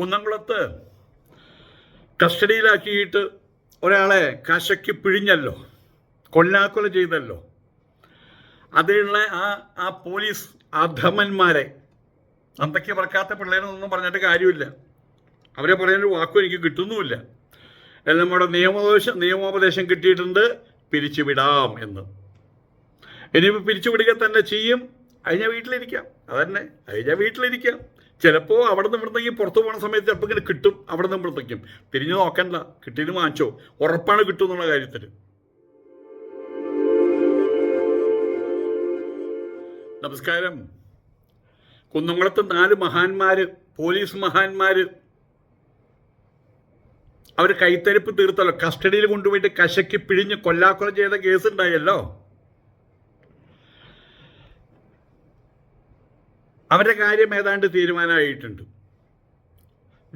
കുന്നംകുളത്ത് കസ്റ്റഡിയിലാക്കിയിട്ട് ഒരാളെ കശയ്ക്ക് പിഴിഞ്ഞല്ലോ കൊല്ലാക്കൊല ചെയ്തല്ലോ. അതിലുള്ള ആ ആ പോലീസ് അധമന്മാരെ അന്തൊക്കെ പറക്കാത്ത പിള്ളേരെന്നൊന്നും പറഞ്ഞിട്ട് കാര്യമില്ല. അവരെ പറയാനൊരു വാക്കും എനിക്ക് കിട്ടുന്നുമില്ല. എല്ലാം നമ്മുടെ നിയമോപദേശം നിയമോപദേശം കിട്ടിയിട്ടുണ്ട് പിരിച്ചുവിടാം എന്ന്. ഇനിയിപ്പോൾ പിരിച്ചുവിടുക തന്നെ ചെയ്യും. അതിഞ്ഞ വീട്ടിലിരിക്കാം. അതന്നെ. അതിഞ്ഞ വീട്ടിലിരിക്കാം. ചിലപ്പോൾ അവിടെ നിന്ന് ഇവിടുന്നെങ്കിൽ പുറത്തു പോകുന്ന സമയത്ത് ചിലപ്പോൾ ഇങ്ങനെ കിട്ടും അവിടെ നിന്ന് ഇവിടത്തേക്കും തിരിഞ്ഞു നോക്കണ്ട കിട്ടിയത് വാങ്ങിച്ചോ. ഉറപ്പാണ് കിട്ടും എന്നുള്ള കാര്യത്തിൽ നമസ്കാരം. കുന്നംകുളത്ത് നാല് മഹാന്മാര് പോലീസ് മഹാന്മാര്. അവർ കൈത്തരിപ്പ് തീർത്തല്ലോ. കസ്റ്റഡിയിൽ കൊണ്ടുപോയിട്ട് കശക്കി പിഴിഞ്ഞ് കൊല്ലാക്കൊല ചെയ്ത കേസ് ഉണ്ടായല്ലോ അവരുടെ കാര്യം ഏതാണ്ട് തീരുമാനമായിട്ടുണ്ട്.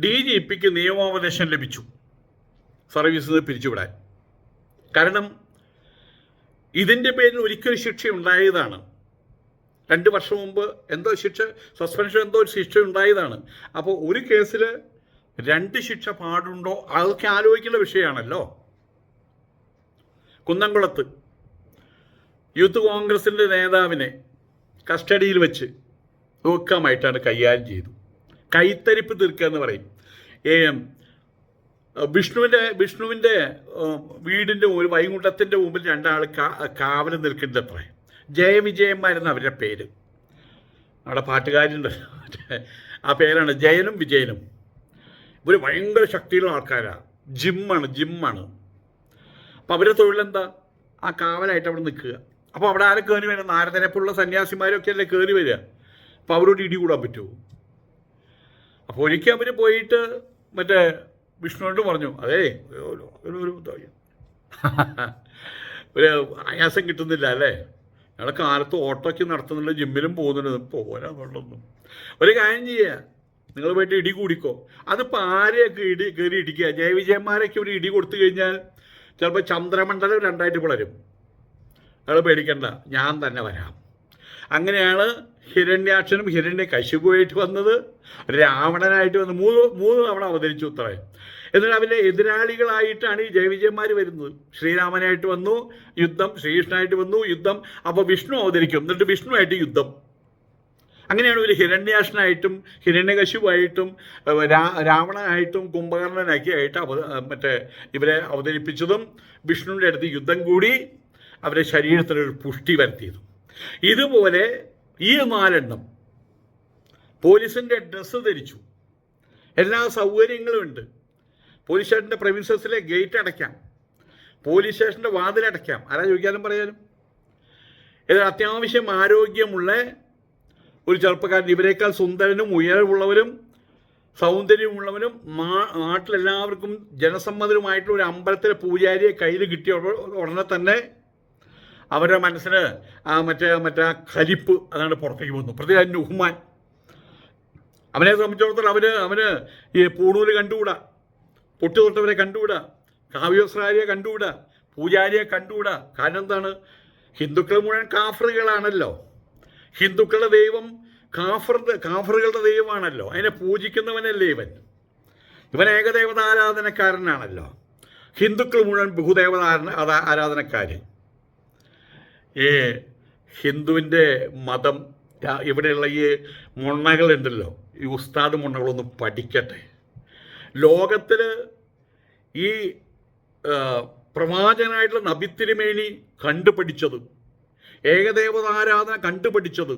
ഡി ജി പിക്ക് നിയമോപദേശം ലഭിച്ചു. സർവീസിൽ നിന്ന് പിരിച്ചുവിടാൻ. കാരണം ഇതിന്റെ പേരിൽ ഒരിക്കലും ശിക്ഷ ഉണ്ടായതാണ് രണ്ട് വർഷം മുമ്പ് എന്തോ ശിക്ഷ സസ്പെൻഷൻ എന്തോ ഒരു ശിക്ഷ ഉണ്ടായതാണ്. അപ്പോൾ ഒരു കേസിൽ രണ്ട് ശിക്ഷ പാടുണ്ടോ? അതൊക്കെ ആലോചിക്കേണ്ട വിഷയമാണല്ലോ. കുന്നംകുളത്ത് യൂത്ത് കോൺഗ്രസിന്റെ നേതാവിനെ കസ്റ്റഡിയിൽ വെച്ച് തൂക്കമായിട്ടാണ് കൈകാര്യം ചെയ്തു. കൈത്തരിപ്പ് തീർക്കുക എന്ന് പറയും. ഏ, വിഷ്ണുവിന്റെ വിഷ്ണുവിന്റെ വീടിന്റെ ഒരു വൈകുണ്ഠത്തിന്റെ മുമ്പിൽ രണ്ടാൾ കാ കാവലം നിൽക്കുന്നത് അത്ര. ജയവിജയന്മാരെന്ന് അവരുടെ പേര്. അവിടെ പാട്ടുകാരുണ്ട് ആ പേരാണ് ജയനും വിജയനും. ഇവർ ഭയങ്കര ശക്തിയുള്ള ആൾക്കാരാണ് ജിമ്മാണ് ജിമ്മാണ്. അപ്പോൾ അവരുടെ തൊഴിലെന്താ? ആ കാവലായിട്ട് അവിടെ നിൽക്കുക. അപ്പോൾ അവിടെ ആരെ കയറി വരും? നാരദനെപ്പോലുള്ള സന്യാസിമാരൊക്കെ അല്ലേ കയറി വരിക? അപ്പോൾ അവരോട് ഇടി കൂടാൻ പറ്റുമോ? അപ്പോൾ ഒരിക്കൽ അവർ പോയിട്ട് മറ്റേ വിഷ്ണുവിനോട് പറഞ്ഞു അതേ ഒരു. ഒരു ആയാസം കിട്ടുന്നില്ല അല്ലേ? ഞങ്ങളെ കാലത്ത് ഓട്ടോയ്ക്ക് നടത്തുന്നില്ല ജിമ്മിലും പോകുന്നുണ്ട്. പോരാ വെള്ളമൊന്നും ഒരു കാര്യം ചെയ്യുക നിങ്ങൾ പോയിട്ട് ഇടി കൂടിക്കോ. അതിപ്പോൾ ആരെയൊക്കെ ഇടി കയറി ഇടിക്കുക? ജയവിജയന്മാരൊക്കെ ഒരു ഇടി കൊടുത്തു കഴിഞ്ഞാൽ ചിലപ്പോൾ ചന്ദ്രമണ്ഡലം രണ്ടായിട്ട് പിളരും. അയാൾ പേടിക്കണ്ട. ഞാൻ തന്നെ വരാം. അങ്ങനെയാണ് ഹിരണ്യാക്ഷനും ഹിരണ്യ കശിപുമായിട്ട് വന്നത് രാവണനായിട്ട് വന്ന് മൂന്ന് മൂന്ന് തവണ അവതരിച്ചു ഉത്തരേ എന്നിട്ട് അവന്റെ എതിരാളികളായിട്ടാണ് ഈ ജയവിജയന്മാർ വരുന്നത്. ശ്രീരാമനായിട്ട് വന്നു യുദ്ധം ശ്രീകൃഷ്ണനായിട്ട് വന്നു യുദ്ധം അപ്പോൾ വിഷ്ണു അവതരിക്കും. എന്നിട്ട് വിഷ്ണുവായിട്ട് യുദ്ധം. അങ്ങനെയാണ് ഒരു ഹിരണ്യാക്ഷനായിട്ടും ഹിരണ്യകശുവായിട്ടും രാവണനായിട്ടും കുംഭകർണനാക്കി ആയിട്ട് അവ മറ്റേ ഇവരെ അവതരിപ്പിച്ചതും വിഷ്ണുവിന്റെ അടുത്ത് യുദ്ധം കൂടി അവരെ ശരീരത്തിനൊരു പുഷ്ടി വരുത്തിയതും. ഇതുപോലെ ഈ നാലെണ്ണം പോലീസിന്റെ ഡ്രസ്സ് ധരിച്ചു. എല്ലാ സൗകര്യങ്ങളും ഉണ്ട് പോലീസ് സ്റ്റേഷന്റെ പ്രവിൻസസിലെ ഗേറ്റ് അടയ്ക്കാം. പോലീസ് സ്റ്റേഷന്റെ വാതിലടയ്ക്കാം ആരാ ചോദിക്കാനും പറയാനും? ഇത് അത്യാവശ്യം ആരോഗ്യമുള്ള ഒരു ചെറുപ്പക്കാരൻ. ഇവരെക്കാൾ സുന്ദരനും ഉയരവുള്ളവരും സൗന്ദര്യമുള്ളവനും നാ- നാട്ടിലെല്ലാവർക്കും ജനസമ്മതരുമായിട്ടുള്ള ഒരു അമ്പലത്തിലെ പൂജാരിയെ കയ്യിൽ കിട്ടിയ ഉടനെ തന്നെ അവരുടെ മനസ്സിന് മറ്റേ മറ്റേ കലിപ്പ് അതാണ് പുറത്തേക്ക് വന്നു പ്രത്യേകം നുഹ്മാൻ. അവനെ സംബന്ധിച്ചിടത്തോളം അവന് അവന് ഈ പൂണൂൽ കണ്ടുകൂടാ? പൊട്ടി തൊട്ടവരെ കണ്ടുകൂടാ? കാവ്യോസ്രാരിയെ കണ്ടുകൂടാ? പൂജാരിയെ കണ്ടുകൂടാ? കാരണം എന്താണ്? ഹിന്ദുക്കൾ മുഴുവൻ കാഫറുകളാണല്ലോ. ഹിന്ദുക്കളുടെ ദൈവം കാഫറുടെ കാഫറുകളുടെ ദൈവമാണല്ലോ. അതിനെ പൂജിക്കുന്നവനല്ലേ ഇവൻ? ഇവൻ ഏകദേവത ആരാധനക്കാരനാണല്ലോ ഹിന്ദുക്കൾ മുഴുവൻ ബഹുദേവത ആരാ- ആരാ- ആരാധനക്കാര്. ഈ ഹിന്ദുവിന്റെ മതം ഇവിടെയുള്ള ഈ മുണ്ണകളുണ്ടല്ലോ ഈ ഉസ്താദ് മുണ്ണകളൊന്ന് പഠിക്കട്ടെ. ലോകത്തിൽ ഈ പ്രവാചകനായിട്ടുള്ള നബിത്തിരുമേനി കണ്ടുപിടിച്ചത് ഏകദേവതാരാധന കണ്ടുപിടിച്ചത്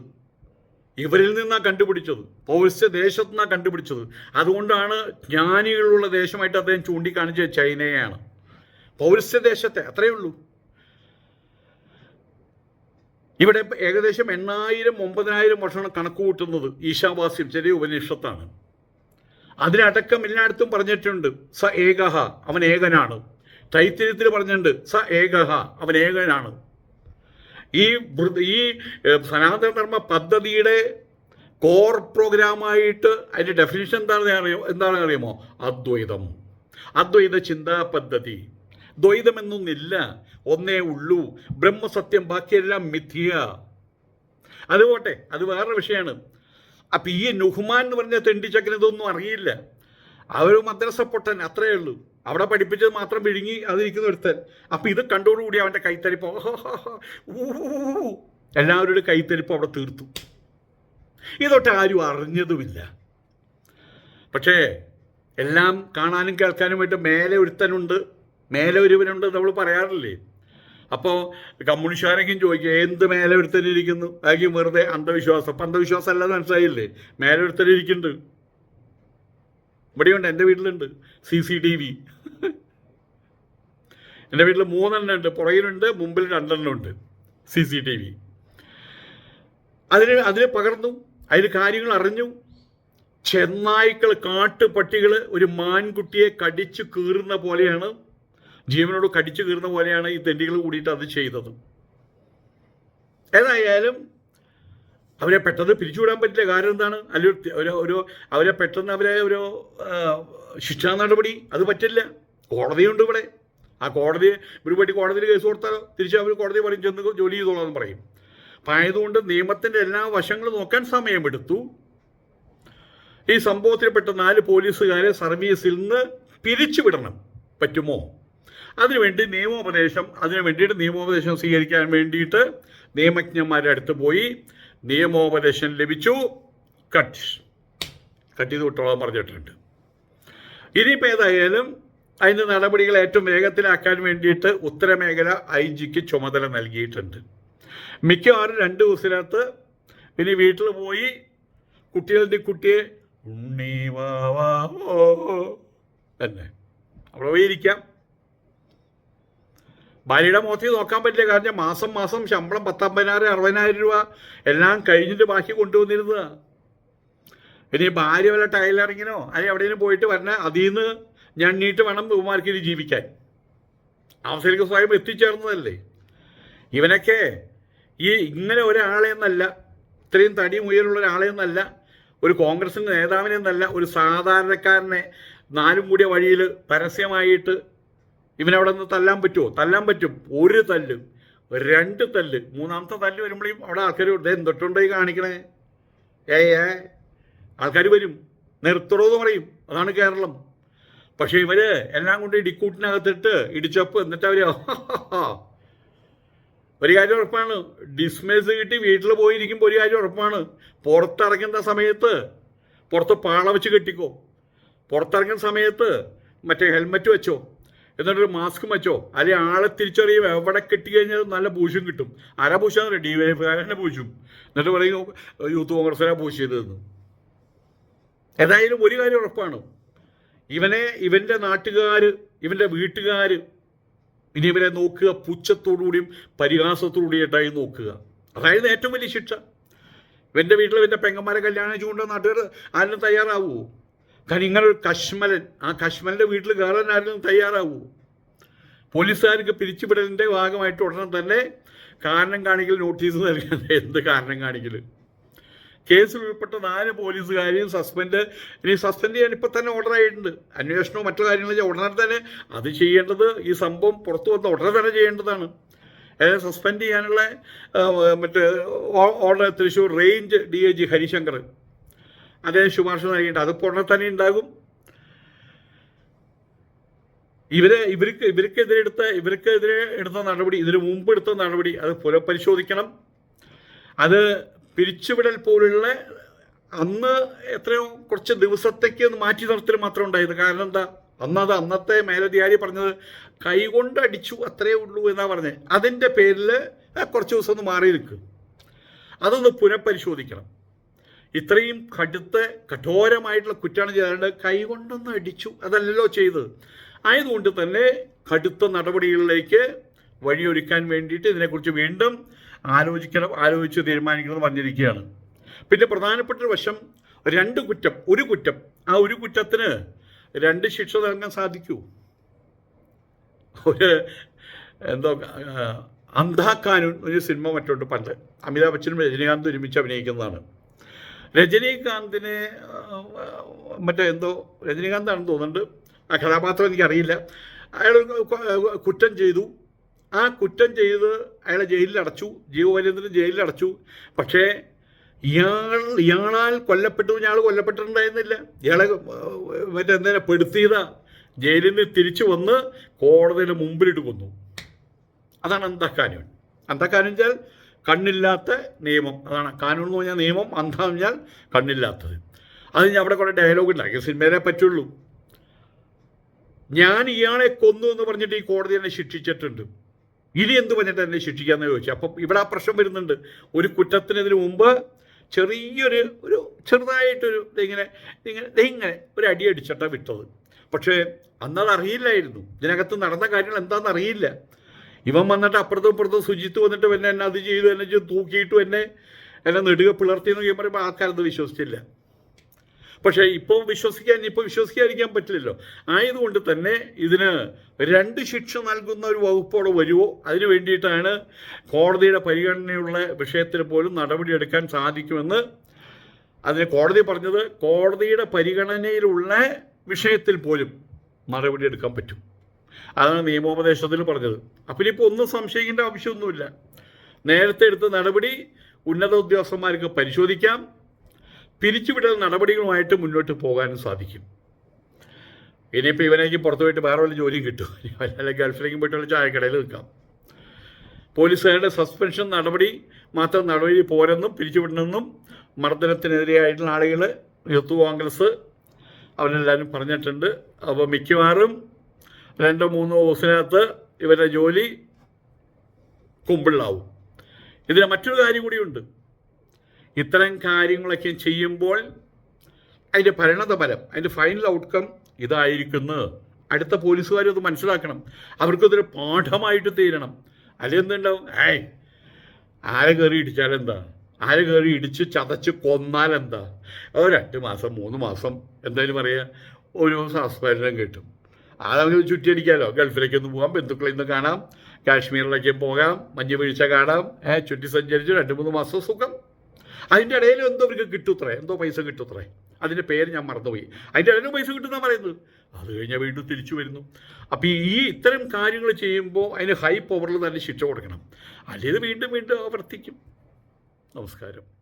ഇവരിൽ നിന്നാണ് കണ്ടുപിടിച്ചത് പൗരസ്യ ദേശത്തു നിന്നാണ് കണ്ടുപിടിച്ചത്. അതുകൊണ്ടാണ് ജ്ഞാനികളുള്ള ദേശമായിട്ട് അദ്ദേഹം ചൂണ്ടിക്കാണിച്ചത് ചൈനയാണ് പൗരസ്യ ദേശത്തെ അത്രയേ ഉള്ളൂ. ഇവിടെ ഏകദേശം എണ്ണായിരം ഒമ്പതിനായിരം വർഷമാണ് കണക്ക് കൂട്ടുന്നത് ഈശാവാസ്യം ചെറിയ ഉപനിഷത്താണ്. അതിനടക്കം എല്ലായിടത്തും പറഞ്ഞിട്ടുണ്ട് സ ഏകഹ അവൻ ഏകനാണ്. തൈത്തിര്യത്തിൽ പറഞ്ഞിട്ടുണ്ട് സ ഏകഹ അവൻ ഏകനാണ്. ഈ ഈ സനാതനധർമ്മ സനാതന ധർമ്മ പദ്ധതിയുടെ കോർ പ്രോഗ്രാമായിട്ട് അതിന്റെ ഡെഫിനിഷൻ എന്താണെന്ന് അറിയോ എന്താണെന്ന് അറിയുമോ? അദ്വൈതം. അദ്വൈത ചിന്താ പദ്ധതി. ദ്വൈതമെന്നൊന്നില്ല ഒന്നേ ഉള്ളൂ. ബ്രഹ്മസത്യം ബാക്കിയെല്ലാം മിഥ്യ. അത് പോട്ടെ അത് വേറെ വിഷയമാണ്. അപ്പം ഈ നുഹ്മാൻ എന്ന് പറഞ്ഞ തെണ്ടിച്ചക്കന് ഇതൊന്നും അറിയില്ല. അവർ മദ്രസ പൊട്ടൻ അത്രയേ ഉള്ളൂ. അവിടെ പഠിപ്പിച്ചത് മാത്രം വിഴുങ്ങി അതിരിക്കുന്ന ഒരുത്തൻ. അപ്പം ഇത് കണ്ടോടുകൂടി അവന്റെ കൈത്തരിപ്പ്. എല്ലാവരുടെ കൈത്തരിപ്പ് അവിടെ തീർത്തു. ഇതൊട്ട് ആരും അറിഞ്ഞതുമില്ല. പക്ഷേ എല്ലാം കാണാനും കേൾക്കാനും വേണ്ടി മേലെ ഒരുത്തനുണ്ട്. മേലെ ഒരുവനുണ്ട് നമ്മൾ പറയാറില്ലേ? അപ്പോൾ കമ്മ്യൂണിസ്റ്റുകാരെങ്കിലും ചോദിക്കുക എന്ത് മേലെ ഒരുത്തനിരിക്കുന്നു അതൊക്കെ വെറുതെ അന്ധവിശ്വാസം. അപ്പം അന്ധവിശ്വാസം അല്ലാതെ മനസ്സിലായില്ലേ? മേലെ ഒരുത്തനിരിക്കുന്നുണ്ട് ഇവിടെയുണ്ട് എന്റെ വീട്ടിലുണ്ട്. C C T V. എന്റെ വീട്ടിൽ മൂന്നെണ്ണം ഉണ്ട്. പുറകിലുണ്ട് മുമ്പിൽ രണ്ടെണ്ണം ഉണ്ട് സി സി ടി വി. അതിന് അതിന് പകർന്നു അതിന് കാര്യങ്ങൾ അറിഞ്ഞു. ചെന്നായ്ക്കൾ കാട്ടുപട്ടികൾ ഒരു മാൻകുട്ടിയെ കടിച്ചു കീറുന്ന പോലെയാണ് ജീവനോട് കടിച്ചു കീറുന്ന പോലെയാണ് ഈ തെണ്ടികൾ കൂടിയിട്ട് അത് ചെയ്തത്. ഏതായാലും അവരെ പെട്ടെന്ന് പിരിച്ചുവിടാൻ പറ്റില്ല. കാരണം എന്താണ്? അല്ലെങ്കിൽ ഒരു ഒരു അവരെ പെട്ടെന്ന് അവരെ ഒരു ശിക്ഷാ നടപടി. അത് പറ്റില്ല. കോടതിയുണ്ട് ഇവിടെ. ആ കോടതി ഒരുപടി കോടതിയിൽ കേസ് കൊടുത്താലോ? തിരിച്ച് അവർ കോടതി പറയും ചെന്ന് ജോലി ചെയ്തോളാം പറയും. അപ്പം ആയതുകൊണ്ട് നിയമത്തിന്റെ എല്ലാ വശങ്ങളും നോക്കാൻ സമയമെടുത്തു. ഈ സംഭവത്തിൽപ്പെട്ട നാല് പോലീസുകാരെ സർവീസിൽ നിന്ന് പിരിച്ചുവിടണം. പറ്റുമോ? അതിനുവേണ്ടി നിയമോപദേശം അതിനു വേണ്ടിയിട്ട് നിയമോപദേശം സ്വീകരിക്കാൻ വേണ്ടിയിട്ട് നിയമജ്ഞന്മാരുടെ അടുത്ത് പോയി നിയമോപദേശം ലഭിച്ചു. കട്ട് കട്ട് ചെയ്ത് വിട്ടോളാൻ പറഞ്ഞിട്ടുണ്ട്. ഇനിയിപ്പോൾ ഏതായാലും അതിന്റെ നടപടികൾ ഏറ്റവും വേഗത്തിലാക്കാൻ വേണ്ടിയിട്ട് ഉത്തരമേഖല ഐ ജിക്ക് ചുമതല നൽകിയിട്ടുണ്ട്. മിക്കവാറും രണ്ട് ദിവസത്തിനകത്ത് ഇനി വീട്ടിൽ പോയി കുട്ടികളുടെ കുട്ടിയെ ഉണ്ണി വാ വാ ഓ തന്നെ. അവിടെ പോയി ഇരിക്കാം. ഭാര്യയുടെ മുഖത്ത് നോക്കാൻ പറ്റില്ല. കാരണം മാസം മാസം ശമ്പളം പത്തമ്പതിനായിരം അറുപതിനായിരം രൂപ എല്ലാം കഴിഞ്ഞിട്ട് ബാക്കി കൊണ്ടുവന്നിരുന്ന ഇനി ഭാര്യ വല്ല ടൈലറിങ്ങിനോ അല്ലെങ്കിൽ എവിടെയെങ്കിലും പോയിട്ട് വരണ അതിൽ നിന്ന് ഞണ്ണീട്ട് വേണം ബഹുമാർക്ക് ഇത് ജീവിക്കാൻ. അവസരക്ക് സ്വയം എത്തിച്ചേർന്നതല്ലേ. ഇവനൊക്കെ ഈ ഇങ്ങനെ ഒരാളെ എന്നല്ല ഇത്രയും തടി ഉയരുള്ള ഒരാളെ എന്നല്ല ഒരു കോൺഗ്രസിന്റെ നേതാവിനെ എന്നല്ല ഒരു സാധാരണക്കാരനെ നാലും കൂടിയ വഴിയിൽ പരസ്യമായിട്ട് ഇവനവിടെ നിന്ന് തല്ലാൻ പറ്റുമോ തല്ലാൻ പറ്റും. ഒരു തല്ല്. രണ്ട് തല്ല്. മൂന്നാമത്തെ തല്ല് വരുമ്പോഴേക്കും അവിടെ ആൾക്കാർ ദേ എന്തൊട്ടുണ്ടോ കാണിക്കണേ? ഏ ഏ. ആൾക്കാർ വരും. നിർത്തണോ എന്ന് പറയും. അതാണ് കേരളം. പക്ഷേ ഇവർ എല്ലാം കൊണ്ട് ഇടിക്കൂട്ടിനകത്തിട്ട് ഇടിച്ചപ്പ് എന്നിട്ട് അവർ ഒരു കാര്യം ഉറപ്പാണ്. ഡിസ്മേസ് കിട്ടി വീട്ടിൽ പോയിരിക്കുമ്പോൾ ഒരു കാര്യം ഉറപ്പാണ്. പുറത്തിറങ്ങുന്ന സമയത്ത് പുറത്ത് പാള വെച്ച് കെട്ടിക്കോ. പുറത്തിറങ്ങുന്ന സമയത്ത് മറ്റേ ഹെൽമെറ്റ് വെച്ചോ. എന്നിട്ടൊരു മാസ്ക് വെച്ചോ അല്ലെങ്കിൽ ആളെ തിരിച്ചറിയും എവിടെ കെട്ടി കഴിഞ്ഞാൽ നല്ല പൂശും കിട്ടും. ആരാ പൂശാന്ന് ഡി വൈ എഫ് പൂശും? എന്നിട്ട് പറയും യൂത്ത് കോൺഗ്രസിനെ പൂശ് ചെയ്തതെന്ന് ഏതായാലും ഒരു കാര്യം ഉറപ്പാണ്. ഇവനെ ഇവന്റെ നാട്ടുകാർ ഇവന്റെ വീട്ടുകാർ ഇനി ഇവരെ നോക്കുക പുച്ഛത്തോടുകൂടിയും പരിഹാസത്തോടുകൂടിയിട്ടായി നോക്കുക. അതായത് ഏറ്റവും വലിയ ശിക്ഷ. ഇവന്റെ വീട്ടിൽ ഇവന്റെ പെങ്ങന്മാരെ കല്യാണം ചൂണ്ട നാട്ടുകാർ ആരും തയ്യാറാവുമോ കാരണം ഇങ്ങനെ കശ്മലൻ ആ കശ്മലന്റെ വീട്ടിൽ കയറാൻ ആരും തയ്യാറാവൂ. പോലീസുകാർക്ക് പിരിച്ചുവിടലിന്റെ ഭാഗമായിട്ട് ഉടനെ തന്നെ കാരണം കാണിക്കൽ നോട്ടീസ് നൽകാൻ. എന്ത് കാരണം കാണിക്കൽ? കേസിൽ ഉൾപ്പെട്ട നാല് പോലീസുകാരെയും സസ്പെൻഡ് ഇനി സസ്പെൻഡ് ചെയ്യാൻ ഇപ്പം തന്നെ ഓർഡർ ആയിട്ടുണ്ട്. അന്വേഷണവും മറ്റു കാര്യങ്ങളും ഉടനെ തന്നെ അത് ചെയ്യേണ്ടത് ഈ സംഭവം പുറത്തു വന്ന ഉടനെ തന്നെ ചെയ്യേണ്ടതാണ്. അതായത് സസ്പെൻഡ് ചെയ്യാനുള്ള മറ്റേ order Thrissur range D I G Harishankar. അദ്ദേഹം ശുപാർശ നൽകിയിട്ടുണ്ട് അത് ഉടനെ തന്നെ ഉണ്ടാകും. ഇവരെ ഇവർക്ക് ഇവർക്കെതിരെ എടുത്ത ഇവർക്കെതിരെ എടുത്ത നടപടി ഇതിനു മുമ്പ് എടുത്ത നടപടി അത് പുനഃപരിശോധിക്കണം. അത് പിരിച്ചുവിടൽ പോലുള്ള അന്ന് എത്രയോ കുറച്ച് ദിവസത്തേക്ക് മാറ്റി നിർത്തൽ മാത്രം ഉണ്ടായത് കാരണം എന്താ? അന്നത് അന്നത്തെ മേലധികാരി പറഞ്ഞത് കൈകൊണ്ട് അടിച്ചു അത്രേ ഉള്ളൂ എന്നാ പറഞ്ഞത് അതിന്റെ പേരിൽ കുറച്ച് ദിവസം ഒന്ന് മാറി നിൽക്കും അതൊന്ന് പുനഃപരിശോധിക്കണം. ഇത്രയും കടുത്ത കഠോരമായിട്ടുള്ള കുറ്റാണ് ചെയ്തത്. കൈകൊണ്ടൊന്ന് അടിച്ചു. അതല്ലല്ലോ ചെയ്തത്. ആയതുകൊണ്ട് തന്നെ കടുത്ത നടപടികളിലേക്ക് വഴിയൊരുക്കാൻ വേണ്ടിയിട്ട് ഇതിനെക്കുറിച്ച് വീണ്ടും ആലോചിക്കണം ആലോചിച്ച് തീരുമാനിക്കണം പറഞ്ഞിരിക്കുകയാണ്. പിന്നെ പ്രധാനപ്പെട്ട വശം രണ്ട് കുറ്റം ഒരു കുറ്റം. ആ ഒരു കുറ്റത്തിന് രണ്ട് ശിക്ഷ നൽകാൻ സാധിക്കൂ. ഒരു എന്തോ അന്ധാക്കാനും ഒരു സിനിമ മറ്റുണ്ട് പണ്ട്. അമിതാഭ് ബച്ചനും രജനീകാന്ത് ഒരുമിച്ച് അഭിനയിക്കുന്നതാണ്. രജനീകാന്തിനെ മറ്റേ എന്തോ രജനീകാന്താണെന്ന് തോന്നുന്നുണ്ട്. ആ കഥാപാത്രം എനിക്കറിയില്ല. അയാൾ കുറ്റം ചെയ്തു. ആ കുറ്റം ചെയ്ത് അയാളെ ജയിലിൽ അടച്ചു. ജീവപര്യന്തരം ജയിലിൽ അടച്ചു. പക്ഷേ ഇയാൾ ഇയാളാൽ കൊല്ലപ്പെട്ടു ഇയാൾ കൊല്ലപ്പെട്ടിട്ടുണ്ടായിരുന്നില്ല. ഇയാളെ ഏഹ്, മറ്റേ എന്താ പെടുത്തിയതാ? ജയിലിൽ നിന്ന് തിരിച്ചു വന്ന് കോടതിയുടെ മുമ്പിലിട്ട് കൊന്നു. അതാണ് അന്തക്കാനുവൻ. അന്തക്കാനൂൻ വെച്ചാൽ കണ്ണില്ലാത്ത നിയമം. അതാണ് കാനൂൺ എന്ന് പറഞ്ഞാൽ നിയമം എന്ന് പറഞ്ഞാൽ കണ്ണില്ലാത്തത്. അത് ഞാൻ അവിടെ കുറേ ഡയലോഗ് ഉണ്ടാക്കി സിനിമയെ പറ്റുള്ളൂ ഞാൻ ഇയാളെ കൊന്നു എന്ന് പറഞ്ഞിട്ട് ഈ കോടതി എന്നെ ശിക്ഷിച്ചിട്ടുണ്ട്. ഇനി എന്ത് പറഞ്ഞിട്ട് എന്നെ ശിക്ഷിക്കാന്ന് ചോദിച്ചു. അപ്പം ഇവിടെ ആ പ്രശ്നം വരുന്നുണ്ട്. ഒരു കുറ്റത്തിനെതിന് മുമ്പ് ചെറിയൊരു ഒരു ചെറുതായിട്ടൊരു ഇങ്ങനെ ഇങ്ങനെ ഇങ്ങനെ ഒരു അടി അടിച്ചിട്ടാണ് വിട്ടത്. പക്ഷേ അന്നത് അറിയില്ലായിരുന്നു. ഇതിനകത്ത് നടന്ന കാര്യങ്ങൾ എന്താണെന്ന് അറിയില്ല. ഇവൻ വന്നിട്ട് അപ്പുറത്തും ഇപ്പുറത്തും ശുചിത്വം വന്നിട്ട് എന്നെ എന്നെ അത് ചെയ്തു എന്നെ തൂക്കിയിട്ടു എന്നെ എന്നെ നെടുക പിളർത്തി എന്ന് പറയുമ്പോൾ ആൾക്കാരത് വിശ്വസിച്ചില്ല. പക്ഷേ ഇപ്പോൾ വിശ്വസിക്കാൻ ഇപ്പോൾ വിശ്വസിക്കാതിരിക്കാൻ പറ്റില്ലല്ലോ. ആയതുകൊണ്ട് തന്നെ ഇതിന് രണ്ട് ശിക്ഷ നൽകുന്ന ഒരു വകുപ്പോടെ വരുമോ അതിന് വേണ്ടിയിട്ടാണ് കോടതിയുടെ പരിഗണനയുള്ള വിഷയത്തിൽ പോലും നടപടിയെടുക്കാൻ സാധിക്കുമെന്ന് അതിന് കോടതി പറഞ്ഞത്. കോടതിയുടെ പരിഗണനയിലുള്ള വിഷയത്തിൽ പോലും നടപടിയെടുക്കാൻ പറ്റും. അതാണ് നിയമോപദേശത്തിൽ പറഞ്ഞത്. അപ്പം ഇപ്പോൾ ഒന്നും സംശയിക്കേണ്ട ആവശ്യമൊന്നുമില്ല. നേരത്തെ എടുത്ത നടപടി ഉന്നത ഉദ്യോഗസ്ഥന്മാർക്ക് പരിശോധിക്കാം. പിരിച്ചുവിടൽ നടപടികളുമായിട്ട് മുന്നോട്ട് പോകാനും സാധിക്കും. ഇനിയിപ്പോൾ ഇവനേക്ക് പുറത്തു പോയിട്ട് വേറെ വല്ല ജോലിയും കിട്ടും അല്ലെങ്കിൽ ഗൾഫിലേക്കും വല്ല ചായക്കടയിൽ നിൽക്കാം. പോലീസുകാരുടെ സസ്പെൻഷൻ നടപടി മാത്രം നടപടി പോരെന്നും പിരിച്ചുവിടണമെന്നും മർദ്ദനത്തിനെതിരെയായിട്ടുള്ള ആളുകൾ യൂത്ത് കോൺഗ്രസ് അവരെല്ലാവരും പറഞ്ഞിട്ടുണ്ട്. അപ്പോൾ മിക്കവാറും രണ്ടോ മൂന്നോ ദിവസത്തിനകത്ത് ഇവരുടെ ജോലി കുമ്പിളാവും ഇതിന് മറ്റൊരു കാര്യം കൂടിയുണ്ട്. ഇത്തരം കാര്യങ്ങളൊക്കെ ചെയ്യുമ്പോൾ അതിന്റെ പരിണതഫലം അതിന്റെ ഫൈനൽ ഔട്ട്കം ഇതായിരിക്കുന്നത് അടുത്ത പോലീസുകാരും അത് മനസ്സിലാക്കണം. അവർക്കതൊരു പാഠമായിട്ട് തീരണം. അല്ലെന്തുണ്ടാവും ഏയ് ആരെ കയറി ഇടിച്ചാലെന്താ ആരെ കയറി ഇടിച്ച് ചതച്ച് കൊന്നാലെന്താ ഒരു രണ്ട് മാസം മൂന്ന് മാസം എന്തായാലും പറയുക ഒരു സസ്പെൻഷൻ കിട്ടും. അത് നമുക്ക് ചുറ്റിയടിക്കാമല്ലോ ഗൾഫിലേക്കൊന്ന് പോകാം ബന്ധുക്കളിൽ നിന്ന് കാണാം കാശ്മീരിലേക്ക് പോകാം മഞ്ഞ് വീഴ്ച കാണാം ചുറ്റി സഞ്ചരിച്ച് രണ്ട് മൂന്ന് മാസം സുഖം. അതിന്റെ ഇടയിൽ എന്തോ അവർക്ക് കിട്ടൂത്രേ എന്തോ പൈസ കിട്ടൂത്രേ. അതിന്റെ പേര് ഞാൻ മറന്നുപോയി. അതിന്റെ ഇടയിലും പൈസ കിട്ടുന്ന പറയുന്നത്. അത് കഴിഞ്ഞാൽ വീണ്ടും തിരിച്ചു വരുന്നു. അപ്പോൾ ഈ ഇത്തരം കാര്യങ്ങൾ ചെയ്യുമ്പോൾ അതിന് ഹൈ പവറിൽ തന്നെ ശിക്ഷ കൊടുക്കണം. അല്ലെങ്കിൽ വീണ്ടും വീണ്ടും ആവർത്തിക്കും. നമസ്കാരം.